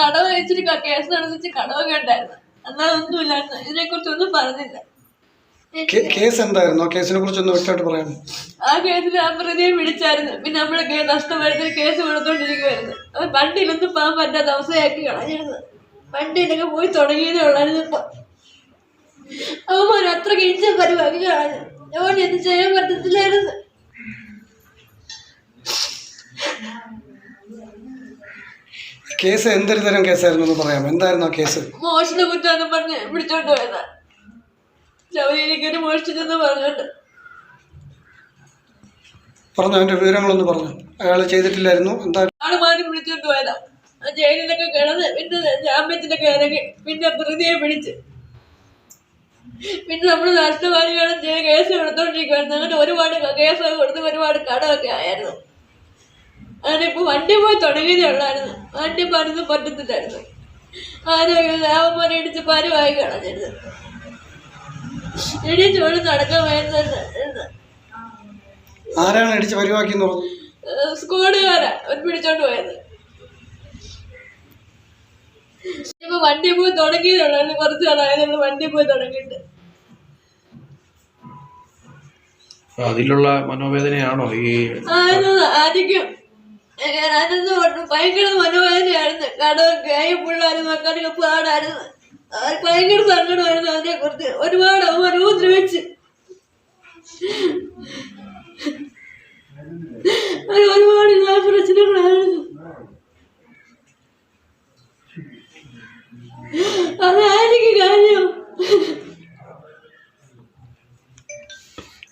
കടവ് വെച്ചിട്ട് കേസ് നടന്നിട്ട് കടവൊക്കെ ഉണ്ടായിരുന്നു. എന്നാൽ ഒന്നുമില്ലായിരുന്നു ഇതിനെ കുറിച്ചൊന്നും പറഞ്ഞില്ല. കേസ് എന്തായിരുന്നു? കേസിനെ കുറിച്ച് ഒന്ന് വ്യക്തമായിട്ട് പറയാം ആ കേസിൽ ആ പ്രതിയെ വിളിച്ചായിരുന്നു. പിന്നെ നമ്മൾ കേ- നഷ്ടപ്പെടുത്തിന് കേസ് കൊടുത്തോണ്ടിരിക്കുവായിരുന്നു. അത് വണ്ടിയിലൊന്നും പോകാൻ പറ്റാത്ത അവസ്ഥയാക്കി കളഞ്ഞിരുന്നു വണ്ടിയിലൊക്കെ പോയി തുടങ്ങിയതേ ഉള്ളായിരുന്നു ഇപ്പൊ അവന്മാർ അത്ര കിഴിച്ച പരിപാടി കളഞ്ഞു. അതുകൊണ്ട് എന്ത് ചെയ്യാൻ പറ്റത്തില്ലായിരുന്നു. കേസ് എന്തൊരു തരം കേസായിരുന്നു എന്ന് പറയാം എന്തായിരുന്നു ആ കേസ്? മോഷണ കുറ്റാന്ന് പറഞ്ഞ് വിളിച്ചോണ്ട് പോയതാ. ശബരിയിലേക്ക് ഒരു മോഷ്ടിച്ചെന്ന് പറഞ്ഞോണ്ട്. പറഞ്ഞു അതിന്റെ വിവരങ്ങളൊന്ന് പറഞ്ഞു. അയാൾ ചെയ്തിട്ടില്ലായിരുന്നു. എന്താ? ആൾ മാറി വിളിച്ചോണ്ട് പോയതാ. ആ ജയിലിലൊക്കെ കിടന്ന് പിന്നെ ജാമ്യത്തിലൊക്കെ ഇറങ്ങി പിന്നെ പ്രതിയെ പിടിച്ച്. പിന്നെ നമ്മൾ നഷ്ടപരിഹാരം ചെയ്ത് കേസ് കൊടുത്തോണ്ടിരിക്കുവായിരുന്നു അങ്ങനെ ഒരുപാട് കേസൊക്കെ കൊടുത്ത് ഒരുപാട് കടമൊക്കെ ആയിരുന്നു. അങ്ങനെ ഇപ്പൊ വണ്ടി പോയി തുടങ്ങിയതേ ഉള്ളായിരുന്നു. വണ്ടി പണിത് പറ്റത്തില്ലായിരുന്നു. ആരോഗ്യം അവന്മാരെ ഇടിച്ച് പരുവായി കളഞ്ഞിരുന്നു. ഇടി ചോട് നടക്കാൻ വയസ്സായിരുന്നു ആരാണ് ഇടിച്ച് പരിവാക്കി സ്കൂളുകാരാ. ഒരു പിടിച്ചോണ്ട് പോയത്. ഇപ്പൊ വണ്ടി പോയി തുടങ്ങിയതുള്ളൂ കുറച്ച് നാളായതുള്ളൂ വണ്ടി പോയി തുടങ്ങിയിട്ട്. അതിലുള്ള മനോവേദനയാണോ ഈ ആയിരുന്നു ആദ്യം പറഞ്ഞു. ഭയങ്കര മനോവേദനയായിരുന്നു. കടമൊക്കെ ഈ പിള്ളേരും മക്കളൊക്കെ പാടായിരുന്നു. ഭയങ്കര സങ്കടമായിരുന്നു അതിനെ കുറിച്ച് ഒരുപാട് അവന്മാർ ഉപദ്രവിച്ച് ഒരുപാട് പ്രശ്നങ്ങളായിരുന്നു. അതായിരിക്കും കാര്യം.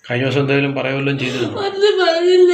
കഴിഞ്ഞ ദിവസം എന്തെങ്കിലും പറയുമല്ലോ ചെയ്തിരുന്നു. ഒന്നും പറഞ്ഞില്ല.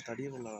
அந்த தடியை உள்ள